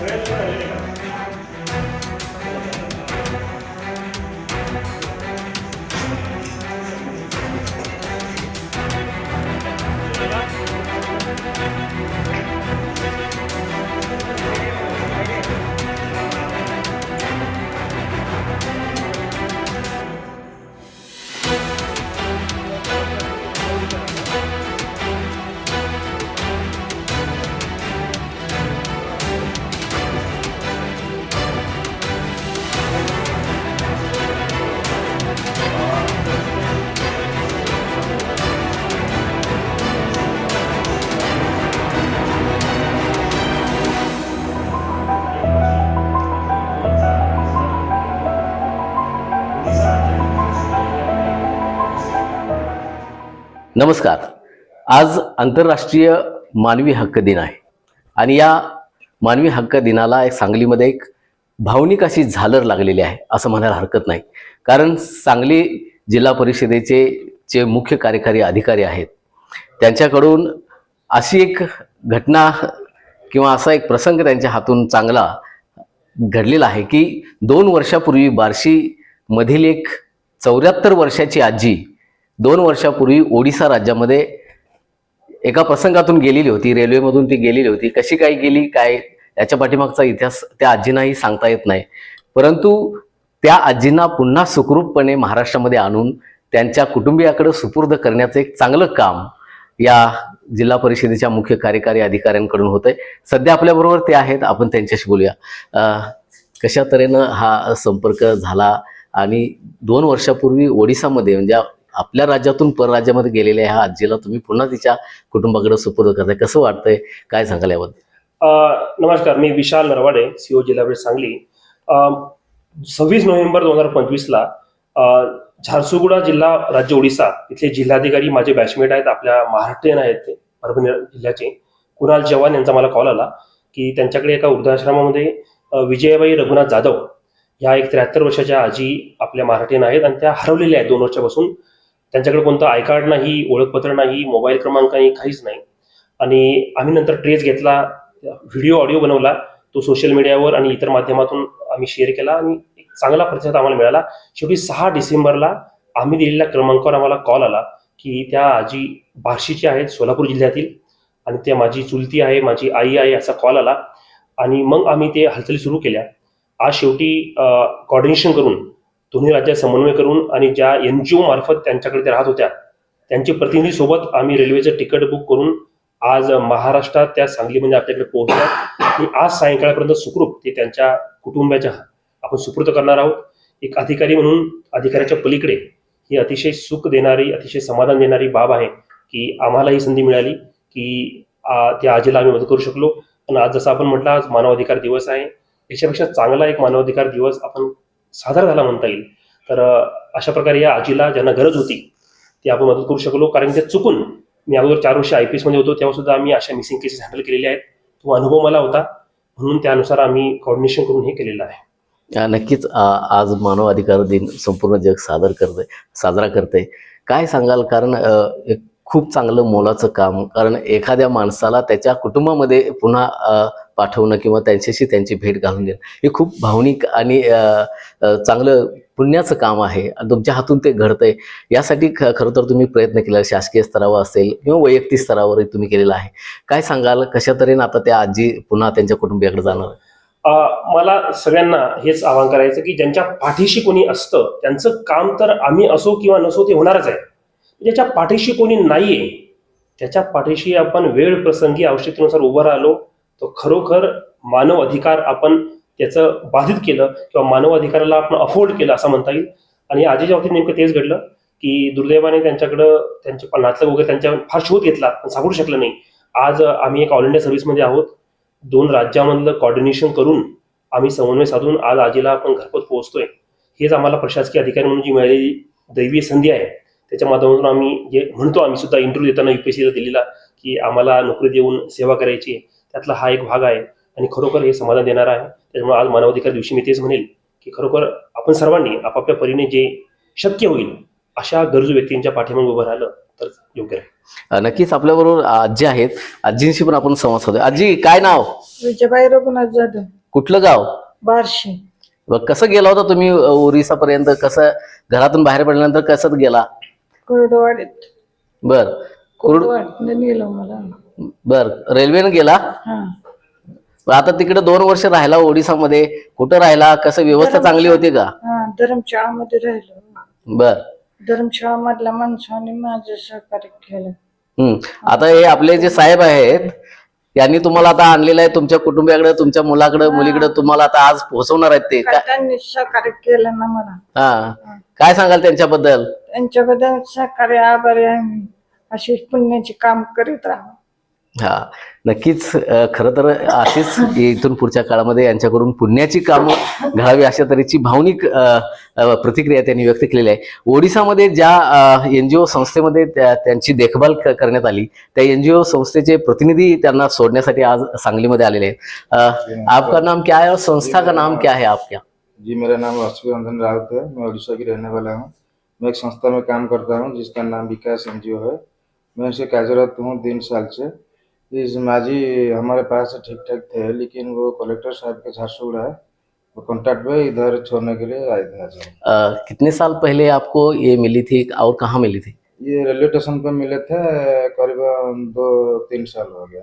Gracias. नमस्कार. आज आंतरराष्ट्रीय मानवी हक्क दिन आहे. आणि या मानवी हक्क दिनाला एक सांगलीमध्ये एक भावनिक अशी झालर लागलेली आहे असं म्हणायला हरकत नाही. कारण सांगली जिल्हा परिषदेचे जे मुख्य कार्यकारी अधिकारी आहेत त्यांच्याकडून अशी एक घटना किंवा असा एक प्रसंग त्यांच्या हातून चांगला घडलेला आहे की दोन वर्षापूर्वी बार्शीमधील एक चौऱ्याहत्तर वर्षाची आजी दोन वर्षापूर्वी ओडिसा राज्यामध्ये एका प्रसंगातून गेलेली होती रेल्वेमधून ती गेलेली होती. कशी काय गेली काय? याच्या पाठीमागचा इतिहास त्या आजींनाही सांगता येत नाही. परंतु त्या आजींना पुन्हा सुखरूपपणे महाराष्ट्रामध्ये आणून त्यांच्या कुटुंबियाकडे सुपूर्द करण्याचं एक चांगलं काम या जिल्हा परिषदेच्या मुख्य कार्यकारी अधिकाऱ्यांकडून होतंय. सध्या आपल्याबरोबर ते आहेत. आपण त्यांच्याशी बोलूया. कशा तऱ्हेनं हा संपर्क झाला आणि दोन वर्षापूर्वी ओडिसामध्ये म्हणजे आपल्या राज्यातून परराज्यामध्ये गेलेल्या ह्या आजीला तुम्ही पुन्हा तिच्या कुटुंबाकडे सुपूर्द करताय. कसं वाटतंय? काय सांगाल याबद्दल? नमस्कार. मी विशाल नरवाडे सीओ जिल्हा परिषद सांगली. सव्वीस नोव्हेंबर दोन हजार पंचवीसला झारसुगुडा जिल्हा राज्य ओडिसा इथले जिल्हाधिकारी माझे बॅचमेट आहेत आपल्या महाराष्ट्रीयन आहेत ते परभणी जिल्ह्याचे. कुणाल जवान यांचा मला कॉल आला की त्यांच्याकडे एका वृद्धाश्रमामध्ये अ, विजयाबाई रघुनाथ जाधव ह्या एक त्र्याहत्तर वर्षाच्या आजी आपल्या महाराष्ट्रीयन आहेत आणि त्या हरवलेल्या आहेत दोन वर्षापासून. त्यांच्याकडे कोणतं आय कार्ड नाही ओळखपत्र नाही मोबाईल क्रमांक नाही काहीच नाही. आणि आम्ही नंतर ट्रेस घेतला व्हिडिओ ऑडिओ बनवला तो सोशल मीडियावर आणि इतर माध्यमातून आम्ही शेअर केला आणि एक चांगला प्रतिसाद आम्हाला मिळाला. शेवटी सहा डिसेंबरला आम्ही दिलेल्या क्रमांकावर आम्हाला कॉल आला की त्या आजी बार्शीच्या आहेत सोलापूर जिल्ह्यातील आणि त्या माझी चुलती आहे माझी आई आहे असा कॉल आला. आणि मग आम्ही ते हालचाली सुरू केल्या. आज शेवटी कॉर्डिनेशन करून दोन्ही राज्यात समन्वय करून आणि ज्या एन जी ओ मार्फत त्यांच्याकडे ते राहत होत्या त्यांचे प्रतिनिधी सोबत आम्ही रेल्वेचं तिकीट बुक करून आज महाराष्ट्रात त्या सांगली म्हणजे आपल्याकडे पोहोचल्या आणि आज सायंकाळपर्यंत सुखरूप ते त्यांच्या कुटुंबाच्या आपण सुपूर्त करणार आहोत. एक अधिकारी म्हणून अधिकाऱ्याच्या पलीकडे ही अतिशय सुख देणारी अतिशय समाधान देणारी बाब आहे की आम्हाला ही संधी मिळाली की त्या आजीला आम्ही मदत करू शकलो. पण आज जसं आपण म्हटलं आज मानवाधिकार दिवस आहे. याच्यापेक्षा चांगला एक मानवाधिकार दिवस आपण सादर झाला म्हणता येईल. तर अशा प्रकारे या आजीला ज्यांना गरज होती ती आपण मदत करू शकलो. कारण ते चुकून मी अगोदर चार वर्ष आय पी एसमध्ये होतो तेव्हा सुद्धा आम्ही अशा मिसिंग केसेस हँडल केलेल्या आहेत. तो अनुभव मला होता. म्हणून त्यानुसार आम्ही कॉर्डिनेशन करून हे केलेलं आहे. नक्कीच आज मानव अधिकार दिन संपूर्ण जग सादर करते साजरा करते काय सांगाल? कारण एक खूप चांगलं मोलाचं काम. कारण एखाद्या माणसाला त्याच्या कुटुंबामध्ये पुन्हा पाठवणं किंवा त्यांच्याशी त्यांची भेट घालून देणं हे खूप भावनिक आणि चांगलं पुण्याचं काम आहे. आणि तुमच्या हातून ते घडतंय. यासाठी ख खरं तर तुम्ही प्रयत्न केला. शासकीय स्तरावर असेल किंवा वैयक्तिक स्तरावरही तुम्ही केलेला आहे. काय सांगाल? कशा तऱ्हेनं आता त्या आजी पुन्हा त्यांच्या कुटुंबियाकडे जाणार? मला सगळ्यांना हेच आवाहन करायचं की ज्यांच्या पाठीशी कोणी असतं त्यांचं काम तर आम्ही असो किंवा नसो ते होणारच आहे. ज्याच्या पाठीशी कोणी नाहीये त्याच्या पाठीशी आपण वेळ प्रसंगी आवश्यकतेनुसार उभं राहिलो तर खरोखर मानव अधिकार आपण त्याचं बाधित केलं किंवा मानव अधिकाराला आपण अफोर्ड केलं असं म्हणता येईल. आणि आजीच्या बाबतीत नेमकं तेच घडलं की दुर्दैवाने त्यांच्याकडं त्यांचे नातलग वगैरे त्यांच्या फार शोध घेतला पण सापडू शकलं नाही. आज आम्ही एक ऑल इंडिया सर्व्हिसमध्ये आहोत. दोन राज्यामधलं कॉर्डिनेशन करून आम्ही समन्वय साधून आज आजीला आपण घरपोच पोहोचतोय. हेच आम्हाला प्रशासकीय अधिकारी म्हणून जी मिळालेली दैवीय संधी आहे त्याच्या माध्यमातून आम्ही जे म्हणतो आम्ही सुद्धा इंटरव्ह्यू देताना युपीएससीला दिलेला की आम्हाला नोकरी देऊन सेवा करायची आहे. त्यातला हा एक भाग आहे आणि खरोखर हे समाधान देणार आहे. त्याच्यामुळे आज मानवाधिकार दिवशी मी तेच म्हणेल की खरोखर आपण सर्वांनी आपापल्या परीने जे शक्य होईल अशा गरजू व्यक्तींच्या पाठीमागे उभं राहिलं तर योग्य राहील. नक्कीच आपल्याबरोबर आजी आहेत. आजींशी पण आपण संवाद साधू आजी काय नाव? विजयबाई रघुनाथ जाधव. कुठलं गाव? बारशे. व कसं गेला होता तुम्ही ओरिसा पर्यंत कसं घरातून बाहेर पडल्यानंतर कसं गेला? कोरडवाडीत बर. कुरुड कोरडवाडीत नेलं मला. बर. रेल्वेनं गेला? हा. आता तिकडे दोन वर्ष राहिला ओडिसामध्ये. कुठं राहिला? कसं व्यवस्था चांगली होती का? हा धर्मशाळामध्ये राहिलो. बर. धर्मशाळा मधल्या माणसाने माझं सहकार्य केलं. हम्म. आता हे आपले जे साहेब आहेत यांनी तुम्हाला आता आणलेलं आहे तुमच्या कुटुंबियाकडे तुमच्या मुलाकडे मुलीकडे तुम्हाला आता आज पोहोचवणार आहेत ते. काय त्यांनी सहकार्य केलं ना मला. हा. काय सांगाल त्यांच्याबद्दल? त्यांच्याबद्दल सहकार्य आभारी आहे मी. पुण्याची काम करीत राहा. हा. नक्कीच खरं तर अशीच इथून पुढच्या काळामध्ये यांच्याकडून पुण्याची कामं घडावी अशा तऱ्हेची भावनिक प्रतिक्रिया त्यांनी व्यक्त केलेली आहे. ओडिसामध्ये ज्या एन जी ओ संस्थेमध्ये त्या- त्यांची देखभाल करण्यात आली त्या एन जी ओ संस्थेचे प्रतिनिधी त्यांना सोडण्यासाठी आज सांगलीमध्ये आलेले आहेत. आपका नाम क्या है और संस्था का नाम क्या है आपका? जी मेरा नाम वासुदेव रंजन राउत है। मैं उड़ीसा की रहने वाला हूँ। मैं एक संस्था में काम करता हूँ जिसका नाम विकास एन है। मैं उसे कार्यरत हूँ तीन साल से। इस माझी हमारे पास ठीक ठाक थे लेकिन वो कलेक्टर साहब के झारसुगुड़ा है। वो कॉन्ट्रैक्ट पे इधर छोड़ने के लिए आए थे कितने साल पहले आपको ये मिली थी और कहाँ मिली थी? ये रेलवे स्टेशन पे मिले थे करीबन दो तीन साल हो गया।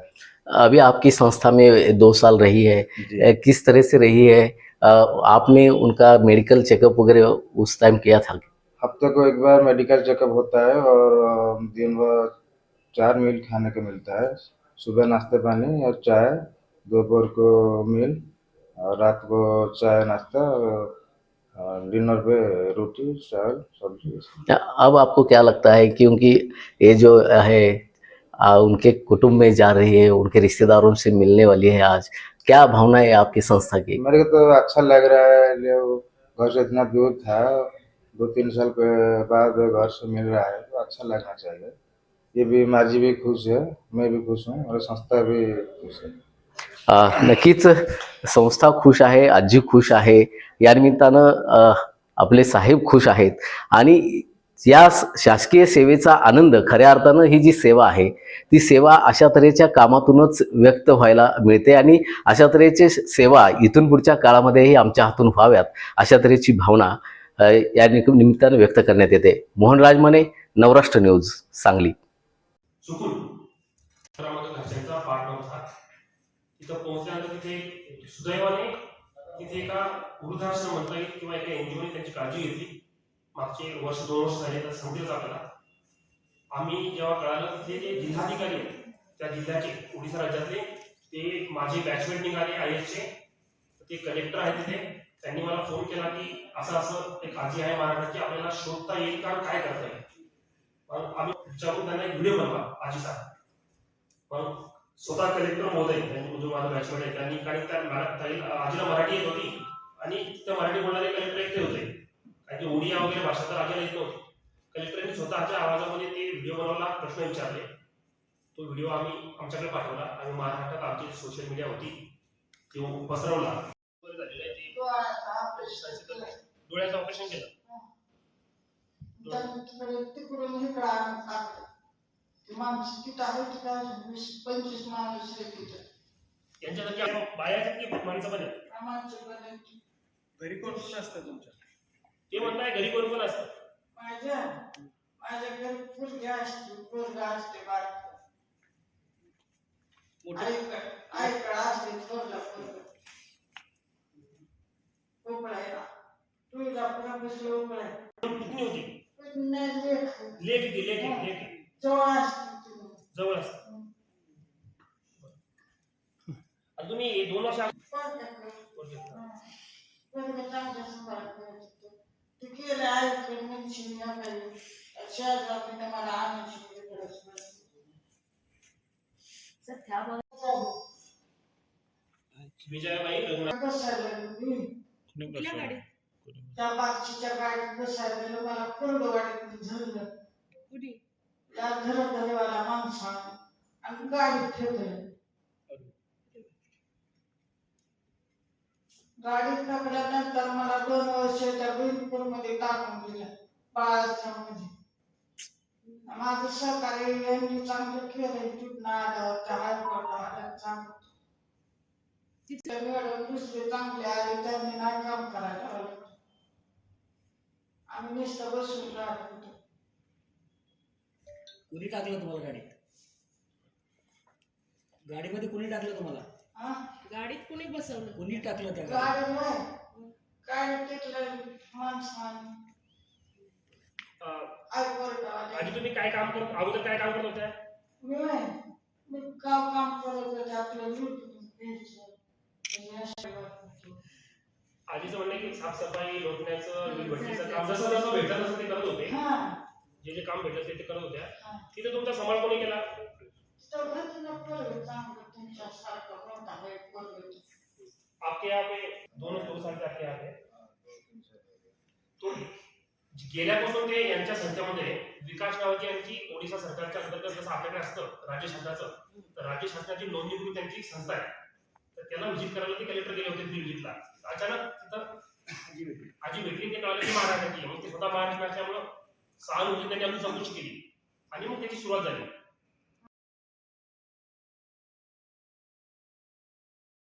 अभी आपकी संस्था में दो साल रही है। किस तरह से रही है? आपने उनका मेडिकल चेकअप वगैरह उस टाइम किया था? हफ़्ते को एक बार मेडिकल चेकअप होता है और दिन भर चार मील खाने को मिलता है। सुबह नाश्ते पानी और चाय दोपहर को मील और रात को चाय नाश्ता और डिनर पे रोटी चावल सब्ज़ी। अब आपको क्या लगता है क्योंकि ये जो है अ, उनके कुटुंब में जा रही है उनके रिश्तेदारों से मिलने वाली है आज क्या भावना है आपकी संस्था की? मेरे को तो अच्छा लग रहा है घर से इतना दूर था दो तीन साल के बाद घर से मिल रहा है तो अच्छा लगना चाहिए। ये भी माझी भी खुश है मैं भी खुश हूँ और संस्था भी खुश है। नक्कीच संस्था खुश आहे आजी खुश आहे या निमित्तानं आपले साहेब खुश आहेत. आणि या स- शासकीय सेवेचा आनंद खऱ्या अर्थानं ही जी सेवा आहे ती सेवा अशा तऱ्हेच्या कामातूनच व्यक्त व्हायला मिळते आणि अशा तऱ्हेचे सेवा इथून पुढच्या काळामध्येही आमच्या हातून व्हाव्यात अशा तऱ्हेची भावना अ, या निमित्तानं व्यक्त करण्यात येते. मोहन राजमाने नवराष्ट्र न्यूज सांगली. चुकून तर घरच्यांचा पार्ट नव्हता. तिथं पोहोचल्यानंतर तिथे सुदैवाने तिथे एका वृद्धाश्रम म्हणता येईल किंवा एका एनजीओने त्यांची काळजी घेतली. मागचे वर्ष दोन वर्ष झाले तर समजेल आपल्याला आम्ही जेव्हा कळालं तिथे जे जिल्हाधिकारी आहेत त्या जिल्ह्याचे ओडिशा राज्यातले ते माझे बॅचमेंट निघाले आय एसचे ते कलेक्टर आहेत तिथे. त्यांनी मला फोन केला की असं असं एक आजी आहे महाराष्ट्राची आपल्याला शोधता येईल का काय करता येईल? मग आम्ही विचारून त्यांना एक व्हिडिओ बनवा आजीचा मग स्वतः कलेक्टर महोदय त्यांनी जो माझा बॅचमेट आहे. त्यांनी कारण त्या आजीला मराठी येत होती आणि त्या मराठी बोलणारे कलेक्टर एकटे होते. कारण की ओडिया वगैरे भाषा तर आजीला येत नव्हती. कलेक्टरने स्वतःच्या आवाजामध्ये ते व्हिडिओ बनवला प्रश्न विचारले. तो व्हिडिओ आम्ही आमच्याकडे पाठवला आणि महाराष्ट्रात आमची सोशल मीडिया होती. तो पसरवला. बरं झालेलं आहे. ते डोळ्याचं ऑपरेशन केलं. तिकडून इकडं आणून टाकलं ती माणसं तिथं आहे तिथं वीस पंचवीस माणूस आहे तिथं. यांच्यासारखी बाया आहेत की माणसं पण आहेत? त्या माणसं बनायची घरी कोण कोण असतं तुमच्या? ते म्हणताय घरी कोण कोण असतं. माझ्या माझ्या घरी पोरगी असते पोरगा असते बारकं. मोठे? आईकडं आईकडं असते थोरला पोरगा. उकळा आहे ना. तुळजापुरा बसले उकळा आहे. होती? पण लेख येते लेख आहे, लेख आहे. जवळ असते ती. जवळ असतं आणि तुम्ही हे दोन वर्ष. विजयाबाई रघुनाथ बसायला लागली. त्या बागचीच्या गाडीत बसायला मला कोंडवाडीत धरलं. या घरधरवाला माणसानं आणि गाडीत ठेवलं. गाडीत टाकल्यानंतर मला दोन वर्ष त्या बिलपूरमध्ये टाकून दिलं बाळाच्या मध्ये माझं सहकार्य यांनी चांगलं केलं तिथनं आलं त्या हायकोर्टात चांगलं तिथे? मॅडम दुसरे चांगले आले त्यांनी नाही काम करायला लावलं. आम्ही नुसतं बसून राहत होतो. कुणी टाकलं तुम्हाला गाडीत? गाडीमध्ये कुणी टाकलं तुम्हाला? हा गाडीत कुणी बसवलं? कुणी टाकलं त्या गाडीत? गाडी नाही. काय तिथलं माणसाने. अं, आधी तुम्ही काय काम करत अगोदर काय काम करत होत्या? मी नाही. मी काम काम करत होते? आपलं आधीचं म्हणणं की साफसफाई लोटण्याचं वीटभट्टीचं काम जसं जसं भेटलं तसं ते करत होते. हा. जे जे काम भेटलं ते ते करत होत्या. हा. तिथे तुमचा सांभाळ कोणी केला? तेवढंच चांगलं तुमच्यासारखं कोणता आपके यहाँ पे दोनच लोक सांगते आपके यहाँ पे तो गेल्यापासून ते यांच्या संस्थेमध्ये विकास नावाची यांची ओडिशा सरकारच्या अंतर्गत जसं आपल्याकडे असतं राज्य शासनाचं तर राज्य शासनाची नोंदणीकृत त्यांची संस्था आहे. त्यांना त्याला करायला ते कलेक्टर गेले होते फ्री अचानक तिथं आजी भेटली. ते कळलं की महाराष्ट्राची मग ते स्वतः महाराष्ट्र असल्यामुळं सहानुभूती त्यांनी अजून चौकशी केली. आणि मग त्याची सुरुवात झाली.